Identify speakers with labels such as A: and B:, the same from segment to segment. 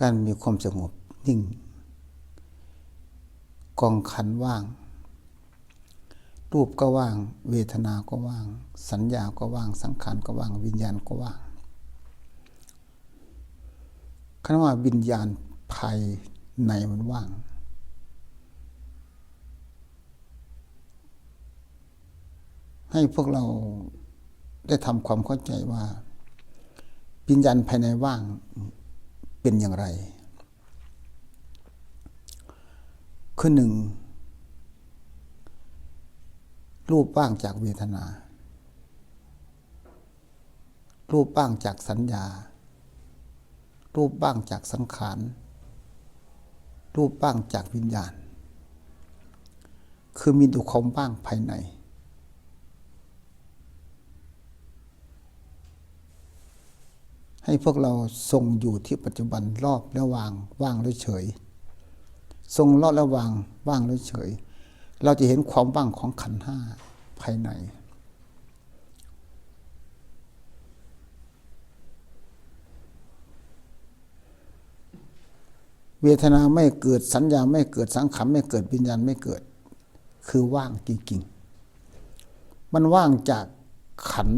A: การมีความสงบนิ่ง กองขันว่าง รูปก็ว่าง เวทนาก็ว่าง สัญญาก็ว่าง สังขารก็ว่าง วิญญาณก็ว่างคำว่าวิญญาณภายในมันว่าง ให้พวกเราได้ทำความเข้าใจว่าวิญญาณภายในว่าง เป็นอย่างไร คือหนึ่งรูปว่างจากเวทนา รูปว่างจากสัญญา รูปบ้างจากสังขาร รูปบ้างจากวิญญาณ คือมีดูความบ้างภายใน ให้พวกเราทรงอยู่ที่ปัจจุบันรอบและวางว่างและเฉย ทรงรอบและวางว่างและเฉย เราจะเห็นความว่างของขันห้าภายใน เวทนาไม่เกิดสัญญาไม่เกิดสังขารไม่เกิดวิญญาณไม่เกิด คือว่างจริงๆ มันว่างจากขัน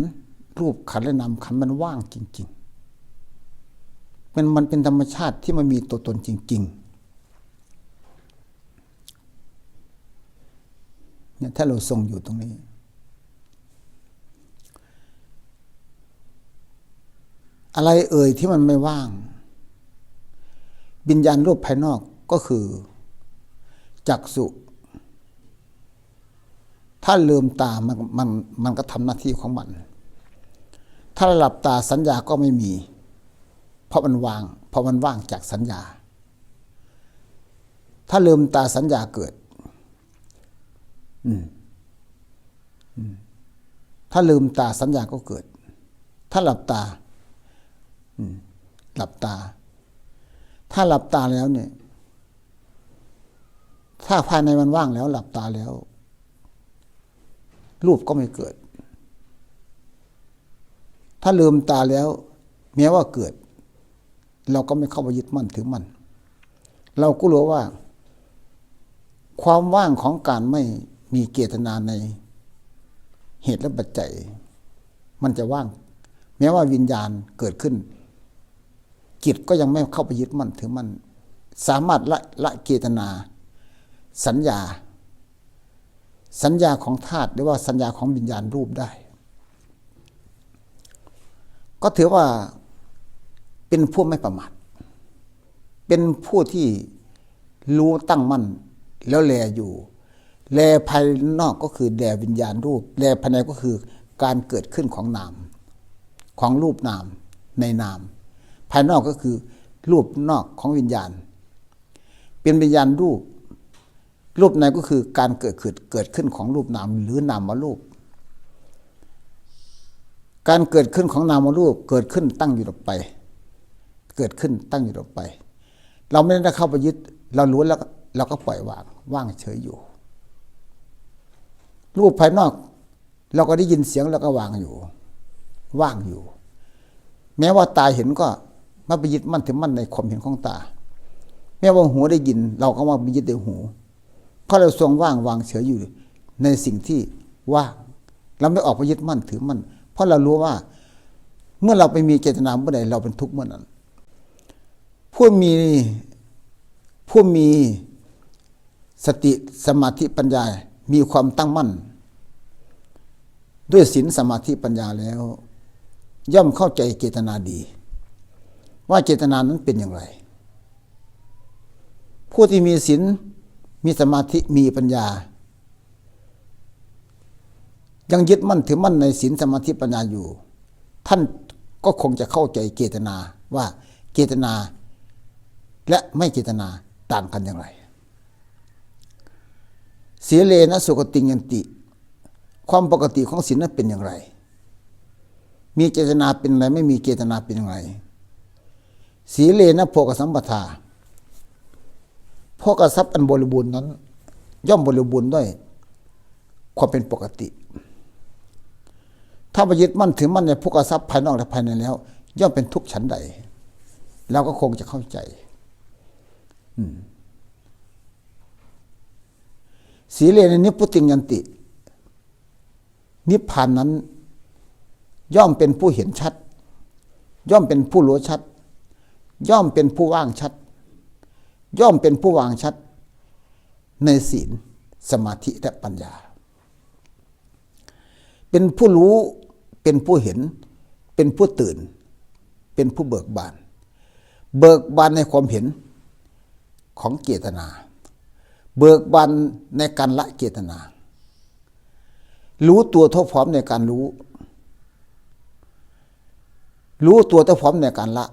A: รูปขันและนามขันมันว่างจริง ๆ มันมันเป็นธรรมชาติที่มันมีตัวตนจริงๆเนี่ยถ้าเราทรงอยู่ตรงนี้ อะไรเอ่ยที่มันไม่ว่างวิญญาณรูปภายนอกก็คือ จักสุถ้าลืมตามันมันมันก็ทำหน้าที่ของมัน ถ้าหลับตาสัญญาก็ไม่มี ราะมันวาง เพราะมันว่างจากสัญญา ถ้าลืมตาสัญญาเกิดถ้าลืมตาสัญญาก็เกิด ถ้าหลับตาหลับตา ถ้าหลับตาแล้วเนี่ย ถ้าภายในมันว่างแล้วหลับตาแล้ว รูปก็ไม่เกิด ถ้าลืมตาแล้วแม้ว่าเกิด เราก็ไม่เข้าไปยึดมั่นถือมั่นเราก็รู้ว่า ความว่างของการไม่มีเจตนาในเหตุและปัจจัย มันจะว่าง แม้ว่าวิญญาณเกิดขึ้น จิตก็ยังไม่เข้าไปยึดมั่นถือมั่นสามารถละละเจตนา สัญญา สัญญาของธาตุหรือว่าสัญญาของวิญญาณรูปได้ ก็ถือว่า เป็นผู้ไม่ประมาทเป็นผู้ที่รู้ตั้งมั่นแล้วแลอยู่ แลภายนอกก็คือแลวิญญาณรูป แลภายในก็คือการเกิดขึ้นของนาม ของรูปนามในนาม ภายนอกก็คือรูปนอกของวิญญาณ เป็นวิญญาณรูป รูปในก็คือการเกิดขึ้นเกิดขึ้นของรูปนามหรือนามรูป การเกิดขึ้นของนามรูปเกิดขึ้นตั้งอยู่ต่อไป เกิดขึ้นตั้งอยู่ต่อไป เราไม่ได้เข้าไปยึด เรารู้แล้วเราก็ปล่อยวางว่างเฉยอยู่ รูปภายนอก เราก็ได้ยินเสียงเราก็วางอยู่ ว่างอยู่ แม้ว่าตาเห็นก็มาไปยึดมั่นถือมั่นในความเห็นของตา แม้ว่าหูได้ยิน เราก็ว่าไปยึดในหูเพราะเราทรงว่างวางเฉยอยู่ ในสิ่งที่ว่างเราไม่ออกไปยึดมั่นถือมั่นเพราะเรารู้ว่า เมื่อเราไปมีเจตนาเมื่อใดเราเป็นทุกข์เมื่อนั้น ผู้มีผู้มีสติสมาธิปัญญา มีความตั้งมั่น ด้วยศีลสมาธิปัญญาแล้ว ย่อมเข้าใจเจตนาดี ว่าเจตนานั้นเป็นอย่างไร ผู้ที่มีศีลมีสมาธิมีปัญญา ยังยึดมั่นถือมั่นในศีลสมาธิปัญญาอยู่ ท่านก็คงจะเข้าใจเจตนาว่าเจตนา และไม่เจตนาต่างกันอย่างไรเสียเลนะสุกติยันติ ความปกติของศีลนั้นเป็นอย่างไร มีเจตนาเป็นอะไรไม่มีเจตนาเป็นอย่างไรสีเลนะโภกสัมปทาโภกทรัพย์อันบริบูรณ์นั้น ย่อมบริบูรณ์ด้วย ความเป็นปกติ ถ้าไปยึดมั่นถือมั่นในโภกทรัพย์ภายนอกและภายในแล้ว ย่อมเป็นทุกข์ฉันใดเราก็คงจะเข้าใจ สีเลนนิพพุติงยันติ นิพพานนั้น ย่อมเป็นผู้เห็นชัด ย่อมเป็นผู้รู้ชัด ย่อมเป็นผู้ว่างชัด ย่อมเป็นผู้วางชัด ในศีล สมาธิและปัญญา เป็นผู้รู้เป็นผู้เห็น เป็นผู้ตื่น เป็นผู้เบิกบาน เบิกบานในความเห็น ของเจตนา เบิกบานในการละเจตนา รู้ตัวเท่าพร้อมในการรู้ รู้ตัวเท่าพร้อมในการละ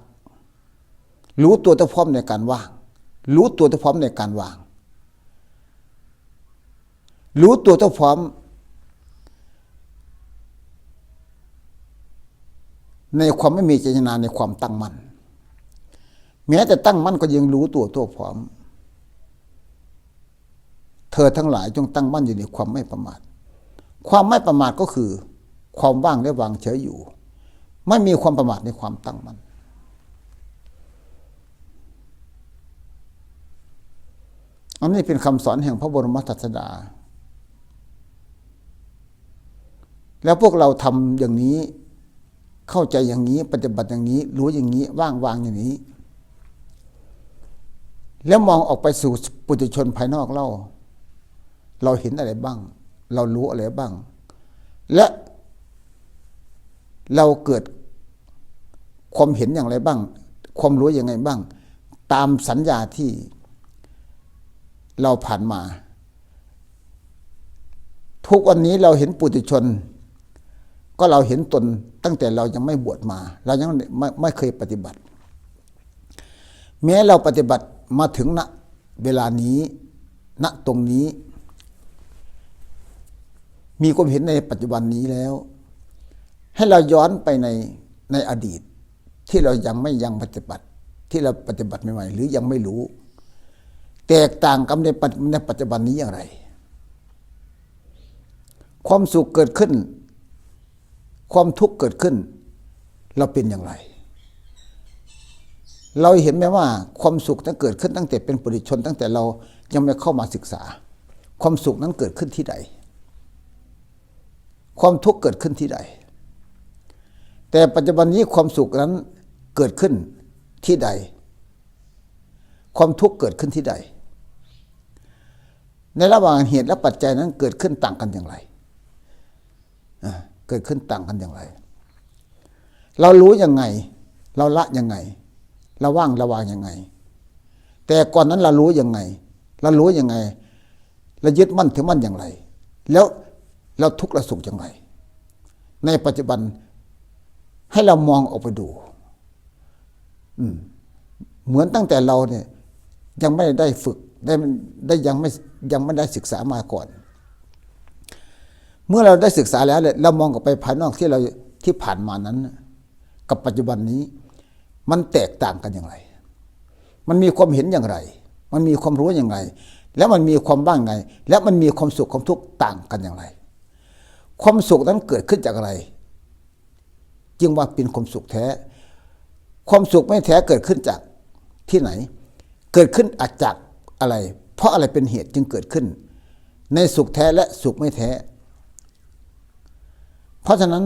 A: รู้ตัวเท่าพร้อมในการว่าง รู้ตัวเท่าพร้อมในการวาง รู้ตัวเท่าพร้อมในความไม่มีเจตนาในความตั้งมั่น แม้แต่ตั้งมั่นก็ยังรู้ตัวตัวพร้อม เธอทั้งหลายจงตั้งมั่นอยู่ในความไม่ประมาท ความไม่ประมาทก็คือ ความว่างและวางเฉยอยู่ ไม่มีความประมาทในความตั้งมั่นอันนี้เป็นคำสอนแห่งพระบรมศาสดา แล้วพวกเราทำอย่างนี้ เข้าใจอย่างนี้ ปฏิบัติอย่างนี้ รู้อย่างนี้ ว่างวางอย่างนี้ แล้วมองออกไปสู่ปุถุชนภายนอกเล่า เราเห็นอะไรบ้าง เรารู้อะไรบ้าง และเราเกิดความเห็นอย่างไรบ้าง ความรู้อย่างไงบ้าง ตามสัญญาที่เราผ่านมา ทุกวันนี้เราเห็นปุถุชน ก็เราเห็นตนตั้งแต่เรายังไม่บวชมา เรายังไม่ไม่เคยปฏิบัติ แม้เราปฏิบัติ มาถึงณเวลานี้ณตรงนี้ มีความเห็นในปัจจุบันนี้แล้ว ให้เราย้อนไปในในอดีต ที่เรายังไม่ยังปฏิบัติ ที่เราปฏิบัติใหม่ๆหรือยังไม่รู้ แตกต่างกับในปัจในปัจจุบันนี้อย่างไร ความสุขเกิดขึ้น ความทุกข์เกิดขึ้น เราเป็นอย่างไร เราเห็นไหมว่าความสุขนั้นเกิดขึ้นตั้งแต่เป็นปุถุชน ตั้งแต่เรายังไม่เข้ามาศึกษา ความสุขนั้นเกิดขึ้นที่ใด ความทุกข์เกิดขึ้นที่ใด แต่ปัจจุบันนี้ความสุขนั้นเกิดขึ้นที่ใด ความทุกข์เกิดขึ้นที่ใด ในระหว่างเหตุและปัจจัยนั้นเกิดขึ้นต่างกันอย่างไรเกิดขึ้นต่างกันอย่างไร เรารู้ยังไง เราละยังไง ราว่างระวางยังไง แต่ก่อนนั้นเรารู้ยังไงเรารู้ยังไงเรายึดมั่นถือมั่นอย่างไร แล้วเราทุกข์เราสุขอย่างไร ในปัจจุบันให้เรามองออกไปดูเหมือนตั้งแต่เราเนี่ย ยังไม่ได้ฝึกได้ได้ยังไม่ยังไม่ได้ศึกษามาก่อน เมื่อเราได้ศึกษาแล้วเรามองออกไปภายนอกที่เราที่ผ่านมานั้น กับปัจจุบันนี้ มันแตกต่างกันอย่างไร มันมีความเห็นอย่างไร มันมีความรู้อย่างไร แล้วมันมีความบ้างไง แล้วมันมีความสุขความทุกข์ต่างกันอย่างไร ความสุขนั้นเกิดขึ้นจากอะไร จึงว่าเป็นความสุขแท้ ความสุขไม่แท้เกิดขึ้นจากที่ไหน เกิดขึ้นอาจจากอะไร เพราะอะไรเป็นเหตุจึงเกิดขึ้น ในสุขแท้และสุขไม่แท้ เพราะฉะนั้น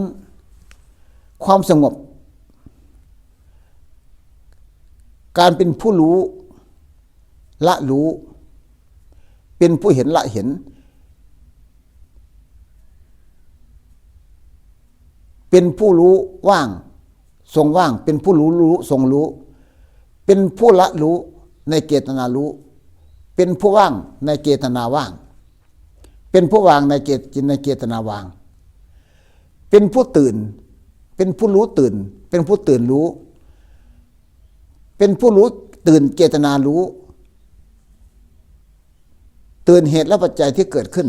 A: ความสงบ การเป็นผู้รู้ละรู้ เป็นผู้เห็นละเห็น เป็นผู้รู้ว่าง ทรงว่าง เป็นผู้รู้รู้ทรงรู้ เป็นผู้ละรู้ในเจตนารู้ เป็นผู้ว่างในเจตนาว่าง เป็นผู้วางในเจตในเจตนาวาง เป็นผู้ตื่น เป็นผู้รู้ตื่น เป็นผู้ตื่นรู้ เป็นผู้รู้ตื่นเจตนารู้ ตื่นเหตุและปัจจัยที่เกิดขึ้น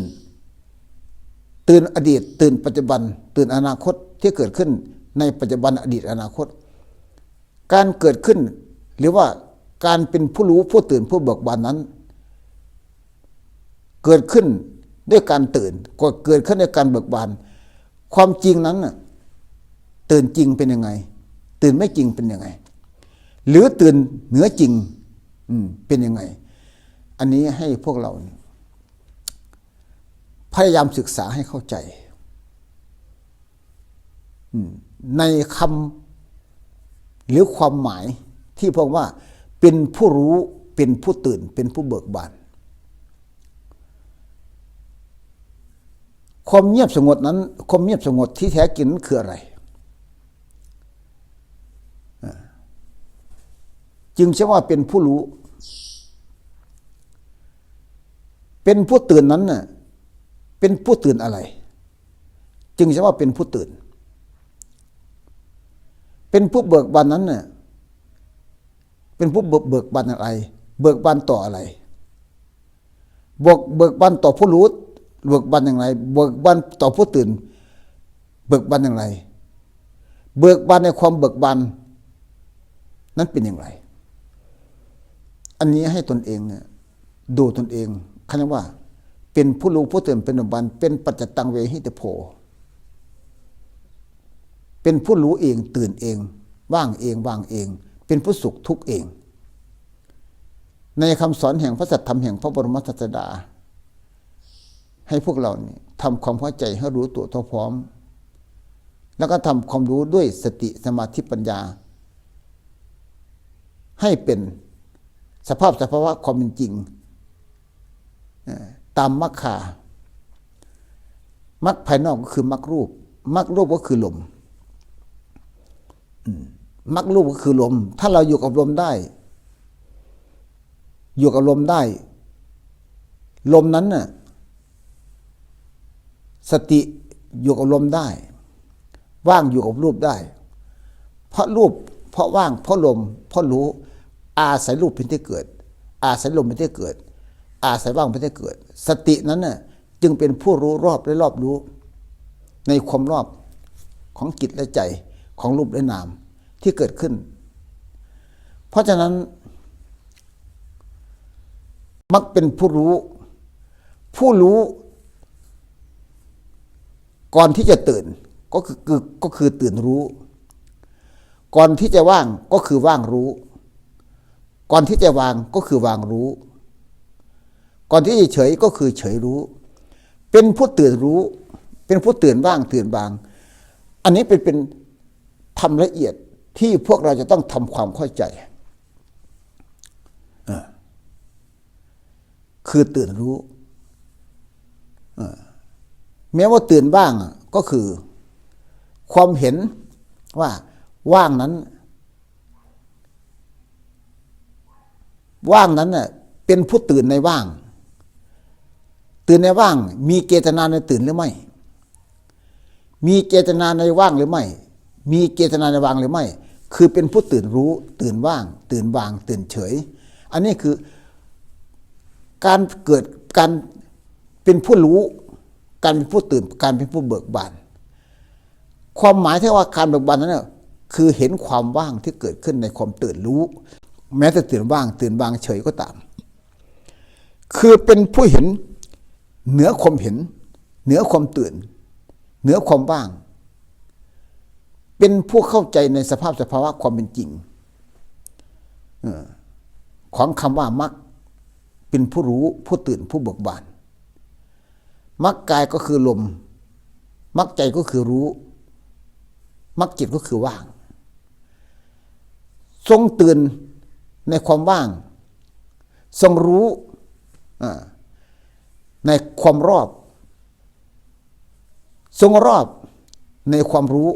A: ตื่นอดีต ตื่นปัจจุบัน ตื่นอนาคตที่เกิดขึ้น ในปัจจุบันอดีตอนาคต การเกิดขึ้น หรือว่าการเป็นผู้รู้ผู้ตื่นผู้เบิกบานนั้น เกิดขึ้นด้วยการตื่นก็เกิดขึ้นด้วยการเบิกบาน ความจริงนั้นตื่นจริงเป็นยังไง ตื่นไม่จริงเป็นยังไง หรือตื่นเหนือจริงอืมเป็นยังไง อันนี้ให้พวกเรา พยายามศึกษาให้เข้าใจในคำหรือความหมายที่พวกว่าเป็นผู้รู้เป็นผู้ตื่นเป็นผู้เบิกบาน ความเงียบสงบนั้น ความเงียบสงบที่แท้จริงนั้นคืออะไร จึงใช่ว่าเป็นผู้รู้ เป็นผู้ตื่นนั้นน่ะเป็นผู้ตื่นอะไร จึงใช่ว่าเป็นผู้ตื่น เป็นผู้เบิกบานนั้นน่ะเป็นผู้เบิกเบิกบานอะไร เบิกบานต่ออะไรเบิกเบิกบานต่อผู้รู้เบิกบานอย่างไร เบิกบานต่อผู้ตื่น เบิกบานอย่างไร เบิกบานในความเบิกบานนั้นเป็นอย่างไร อันนี้ให้ตนเองเนี่ยดูตนเองคำว่า เป็นผู้รู้ผู้ตื่นเป็นอุบันเป็นปัจจตังเวหิตโพเป็นผู้รู้เองตื่นเอง ว่างเองวางเอง เป็นผู้สุขทุกเอง ในคำสอนแห่งพระสัทธรรมแห่งพระบรมศาสดา ให้พวกเราเนี่ยทำความเข้าใจให้รู้ตัวเท่าพร้อม แล้วก็ทำความรู้ด้วยสติสมาธิปัญญา ให้เป็น สภาพสภาวะความเป็นจริงตามมรรคามรรคภายนอกก็คือมรรครูปมรรครูปก็คือลมมรรครูปก็คือลม ถ้าเราอยู่กับลมได้ อยู่กับลมได้ ลมนั้นน่ะสติอยู่กับลมได้ ว่างอยู่กับรูปได้ เพราะรูป เพราะว่าง เพราะลม เพราะรู้ อาศัยรูปเป็นที่เกิด อาศัยลมเป็นที่เกิด อาศัยว่างเป็นที่เกิด สตินั้นน่ะจึงเป็นผู้รู้รอบและรอบรู้ ในความรอบของจิตและใจของรูปและนามที่เกิดขึ้น เพราะฉะนั้น มักเป็นผู้รู้ ผู้รู้ก่อนที่จะตื่นก็คือก็คือตื่นรู้ ก่อนที่จะว่างก็คือว่างรู้ ก่อนที่จะวางก็คือวางรู้ ก่อนที่จะเฉยก็คือเฉยรู้ เป็นผู้ตื่นรู้ เป็นผู้ตื่นว่างตื่นวาง อันนี้เป็นเป็นทำละเอียดที่พวกเราจะต้องทำความเข้าใจ คือตื่นรู้ แม้ว่าตื่นบ้างก็คือ ความเห็นว่าว่างนั้น ว่างนั้นเน่ะเป็นผู้ตื่นในว่าง ตื่นในว่าง มีเจตนาในตื่นหรือไม่ มีเจตนาในว่างหรือไม่ มีเจตนาในว่างหรือไม่ คือเป็นผู้ตื่นรู้ ตื่นว่าง ตื่นวาง ตื่นเฉย อันนี้คือการเกิดการเป็นผู้รู้ การเป็นผู้ตื่น การเป็นผู้เบิกบาน ความหมายที่ว่าการเบิกบานนั้นคือเห็นความว่างที่เกิดขึ้นในความตื่นรู้ แม้แต่ตื่นว่าง ตื่นวางเฉยก็ตาม คือเป็นผู้เห็นเหนือความเห็น เหนือความตื่น เหนือความว่าง เป็นผู้เข้าใจในสภาพสภาวะความเป็นจริงของคำว่ามักเป็นผู้รู้ผู้ตื่นผู้เบิกบานมักกายก็คือลม มักใจก็คือรู้ มักจิตก็คือว่าง ทรงตื่น ในความว่าง ทรงรู้ในความรอบ ทรงรอบในความรู้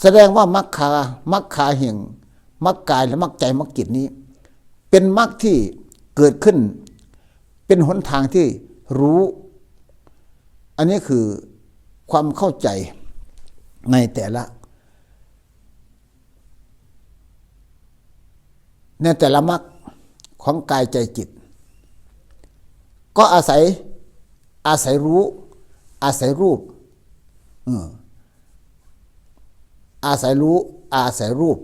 A: แสดงว่ามักคามักคาเหงมักกายและมักใจมักจิตนี้ เป็นมักที่เกิดขึ้น เป็นหนทางที่รู้ อันนี้คือความเข้าใจในแต่ละ ในแต่ละมรรคของกายใจจิต ก็อาศัยอาศัยรู้ อาศัยรูปอาศัยรู้ อาศัยรูป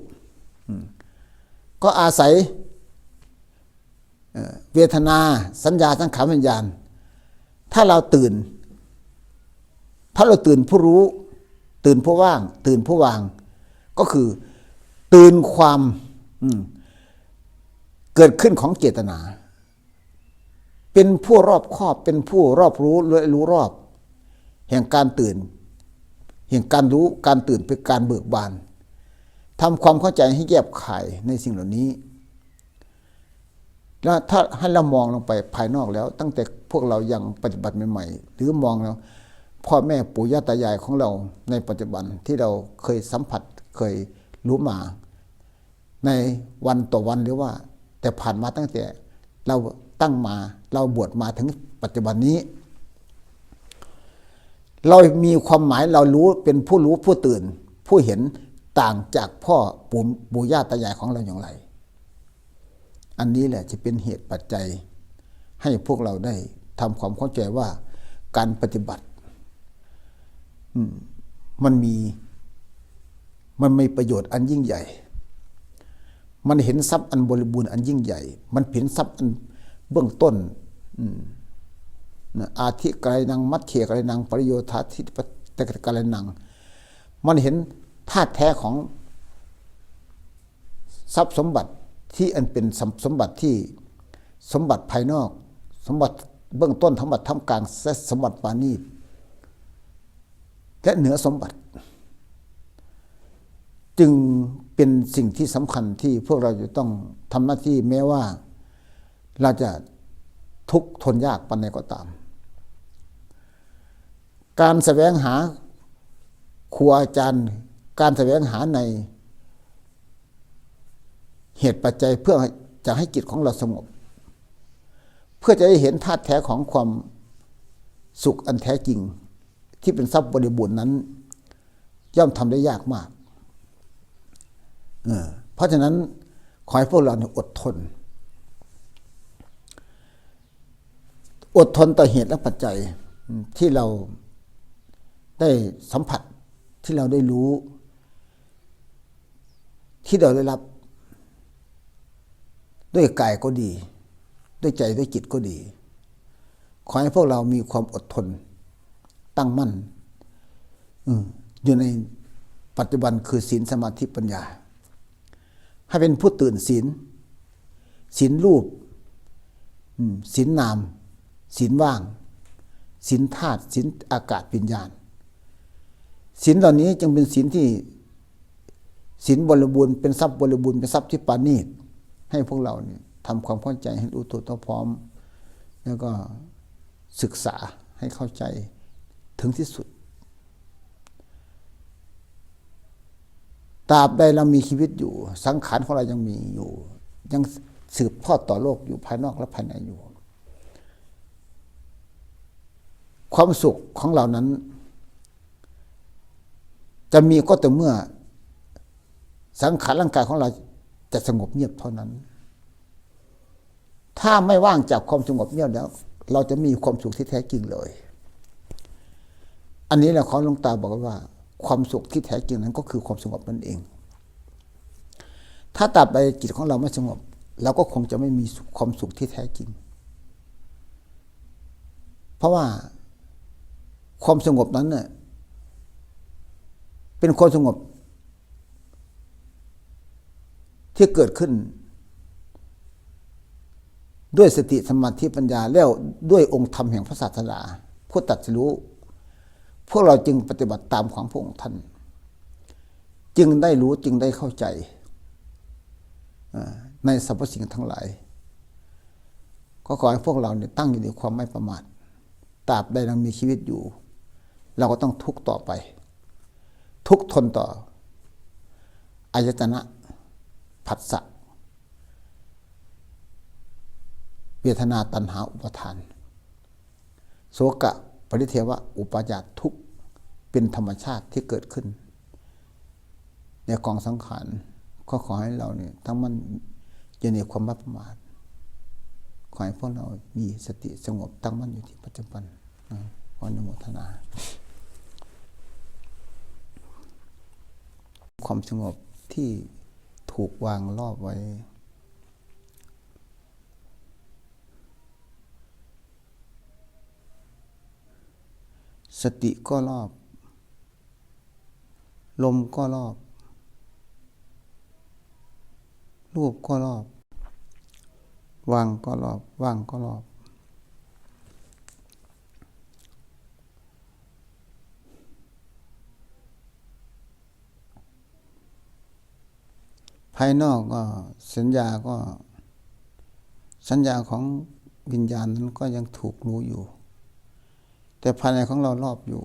A: ก็อาศัยเวทนา สัญญาสังขารวิญญาณ ถ้าเราตื่น ถ้าเราตื่นผู้รู้ ตื่นผู้ว่าง ตื่นผู้วาง ก็คือตื่นความอืม เกิดขึ้นของเจตนา เป็นผู้รอบครอบเป็นผู้รอบรู้และรู้รอบ แห่งการตื่น แห่งการรู้การตื่นเป็นการเบิกบานทำความเข้าใจให้แยบขายในสิ่งเหล่านี้ แล้วถ้าให้เรามองลงไปภายนอกแล้ว ตั้งแต่พวกเรายังปฏิบัติใหม่ๆหรือมองแล้วพ่อแม่ปู่ย่าตายายของเราในปัจจุบันที่เราเคยสัมผัสเคยรู้มา ในวันต่อวันหรือว่า แต่ผ่านมาตั้งแต่เราตั้งมาเราบวชมาถึงปัจจุบันนี้ เรามีความหมายเรารู้เป็นผู้รู้ผู้ตื่น ผู้เห็นต่างจากพ่อปู่ปู่ย่าตายายของเราอย่างไร อันนี้แหละจะเป็นเหตุปัจจัย ให้พวกเราได้ทำความเข้าใจว่าการปฏิบัติมมันมีมันมีประโยชน์อันยิ่งใหญ่ มันเห็นทรัพย์อันบริบูรณ์อันยิ่งใหญ่ มันเห็นทรัพย์อันเบื้องต้นอาทิกายนังมัดเขกายนังปริโยธาทิปตกกายนัง มันเห็นธาตุแท้ของทรัพย์สมบัติที่อันเป็นสมสมบัติที่สมบัติภายนอก สมบัติเบื้องต้นสมบัติท่ามกลางและสมบัติปานีและเหนือสมบัติ จึง เป็นสิ่งที่สำคัญที่พวกเราจะต้องทำหน้าที่แม้ว่าเราจะทุกข์ทนยากปันใดก็ตาม การแสวงหาครูอาจารย์ การแสวงหาในเหตุปัจจัยเพื่อจะให้จิตของเราสงบ เพื่อจะได้เห็นธาตุแท้ของความสุขอันแท้จริง ที่เป็นทรัพย์บริบูรณ์นั้น ย่อมทำได้ยากมาก เพราะฉะนั้นขอให้พวกเราเนี่ยอดทน อดทนต่อเหตุและปัจจัยที่เราได้สัมผัสที่เราได้รู้ ที่เราได้รับ ด้วยกายก็ดี ด้วยใจด้วยจิตก็ดี ขอให้พวกเรามีความอดทน ตั้งมั่นอยู่ในปัจจุบันคือศีลสมาธิปัญญา ให้เป็นผู้ตื่นศีลศีลรูปศีลนามศีลว่างศีลธาตุศีลอากาศปิญญาณศีลเหล่านี้จึงเป็นศีลที่ศีลบริบูรณ์เป็นทรัพย์บริบูรณ์เป็นทรัพย์ที่ปานีตให้พวกเราเนี่ยทำความเข้าใจให้รู้ตัวพร้อม แล้วก็ศึกษาให้เข้าใจถึงที่สุด ตราบใดเรามีชีวิตอยู่ สังขารของเรายังมีอยู่ ยังสืบทอดต่อโลกอยู่ภายนอกและภายในอยู่ ความสุขของเรานั้น จะมีก็แต่เมื่อ สังขารร่างกายของเราจะสงบเงียบเท่านั้น ถ้าไม่ว่างจากความสงบเงียบแล้ว เราจะมีความสุขที่แท้จริงเลย อันนี้แหละของหลวงตาบอกว่า ความสุขที่แท้จริงนั้นก็คือความสงบนั่นเอง ถ้าตัดไปจิตของเราไม่สงบ เราก็คงจะไม่มีความสุขที่แท้จริง เพราะว่าความสงบนั้นเน่ยเป็นความสงบ ที่เกิดขึ้น ด้วยสติสมาธิปัญญาแล้วด้วยองค์ธรรมแห่งพระศาสนาผู้ตัดสู้ พวกเราจึงปฏิบัติตามของพระองค์ท่าน จึงได้รู้จึงได้เข้าใจในสรรพสิ่งทั้งหลาย ก็ขอให้พวกเราเนี่ยตั้งอยู่ในความไม่ประมาทตราบใดเรามีชีวิตอยู่ เราก็ต้องทุกต่อไป ทุกทนต่ออายตนะผัสสะเวทนาตัณหาอุปทาน โสกะ ปริเทวะอุปาญาตทุกเป็นธรรมชาติที่เกิดขึ้น ในกองสังขารก็ขอให้เราเนี่ยทั้งมันอยู่ในความไม่ประมาทขอให้พวกเรามีสติสงบตั้งมั่นอยู่ที่ปัจจุบันนะขออนุโมทนา ความสงบที่ถูกวางรอบไว้ สติก็รอบ ลมก็รอบ รูปก็รอบว่างก็รอบ ว่างก็รอบ ภายนอกก็สัญญาก็ สัญญาของวิญญาณนั้นก็ยังถูกรู้อยู่ แต่ภายในของเรารอบอยู่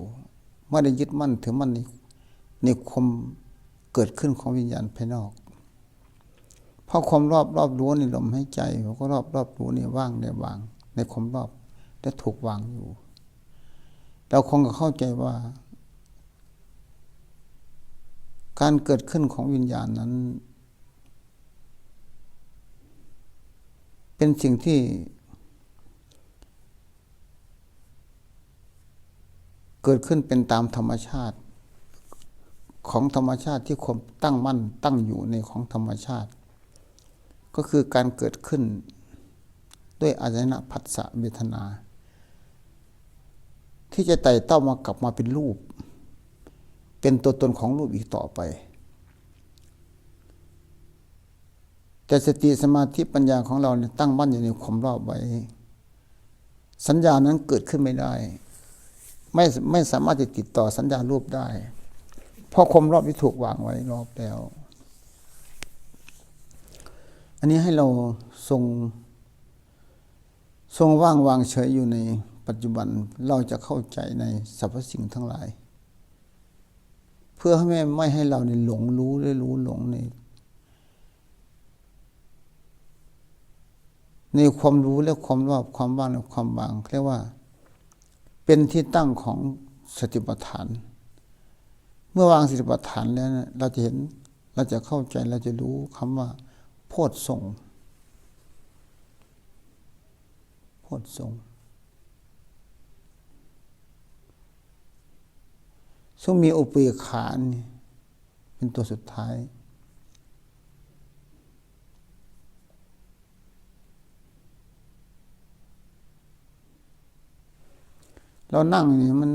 A: ไม่ได้ยึดมั่นถือมั่นในในความเกิดขึ้นของวิญญาณภายนอก เพราะความรอบรอบรู้ในลมหายใจเราก็รอบรอบรู้ในว่างในวาง ในความรอบและถูกวางอยู่ เราคงจะเข้าใจว่า การเกิดขึ้นของวิญญาณนั้น เป็นสิ่งที่ เกิดขึ้นเป็นตามธรรมชาติของธรรมชาติที่ความตั้งมั่นตั้งอยู่ในของธรรมชาติ ก็คือการเกิดขึ้นด้วยอาจนะผัสสะเวทนา ที่จะไต่เต้ามากลับมาเป็นรูป เป็นตัวตนของรูปอีกต่อไป แต่สติสมาธิปัญญาของเราเนี่ยตั้งมั่นอยู่ในความรอบไว้ สัญญานั้นเกิดขึ้นไม่ได้ ไม่ไม่สามารถจะติดต่อสัญญารูปได้ เพราะคมรอบที่ถูกวางไว้รอบแล้ว อันนี้ให้เราทรง ทรงว่างวางเฉยอยู่ในปัจจุบันเราจะเข้าใจในสรรพสิ่งทั้งหลาย เพื่อให้ไม่ไม่ให้เราในหลงรู้ได้รู้หลงในในความรู้และความรอบความว่างและความวางเรียกว่า เป็นที่ตั้งของสติปัฏฐาน เมื่อวางสติปัฏฐานแล้วเราจะเห็นเราจะเข้าใจเราจะรู้คำว่า โพชฌงโพชฌงซึ่งมีอุเบกขานเป็นตัวสุดท้าย เรานั่งนี่มัน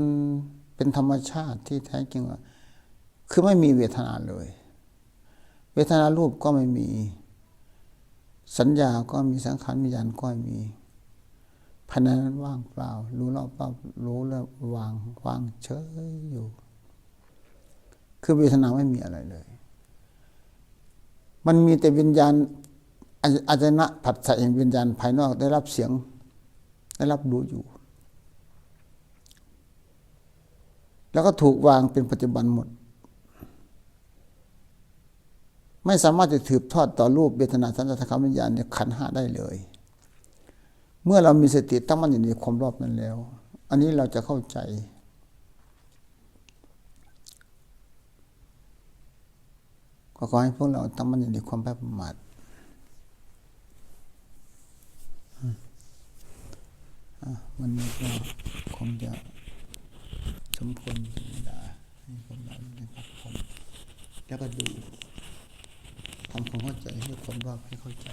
A: เป็นธรรมชาติที่แท้จริงว่าคือไม่มีเวทนาเลย เวทนารูปก็ไม่มี สัญญาก็มีสังขารวิญญาณก็มีภายในนั้นว่างเปล่า รู้รอบเปล่ารู้แล้ววางวางเฉยอยู่ คือเวทนาไม่มีอะไรเลย มันมีแต่วิญญาณอาจนะผัสสะแห่งวิญญาณภายนอกได้รับเสียง ได้รับรู้อยู่ แล้วก็ถูกวางเป็นปัจจุบันหมด ไม่สามารถจะถืบทอดต่อรูปเวทนาสัญญาสังขารวิญญาณเนี่ยขันห้าได้เลย เมื่อเรามีสติตั้งมั่นอยู่ในความรอบนั้นแล้ว อันนี้เราจะเข้าใจ ก็ขอให้พวกเราตั้งมั่นอยู่ในความไม่ประมาทอืมอะวันนี้ก็คงจะ สมควรเป็นดาให้คนเราได้พักผ่อนแล้วก็ดูทำความเข้าใจให้คนรอบให้เข้าใจ